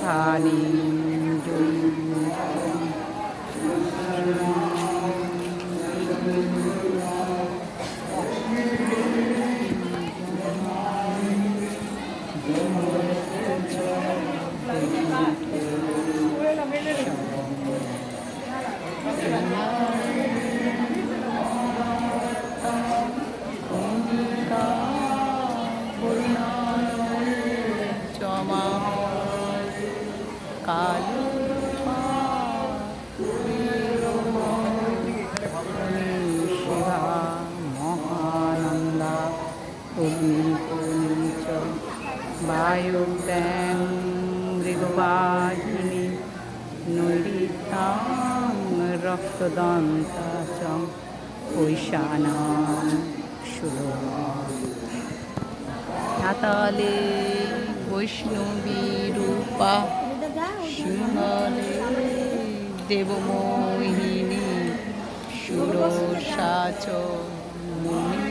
স্থানে জমা কালো শিবা মহানন্দা অগ্নিপুঞ্চ বায়ুব্যাং মৃগবাহিনী নৈরিতাং রক্তদন্তা চ ঐশানাং পাতালে বৈষ্ণবী রূপা দেবমোহিনী সুরসাচ মুনি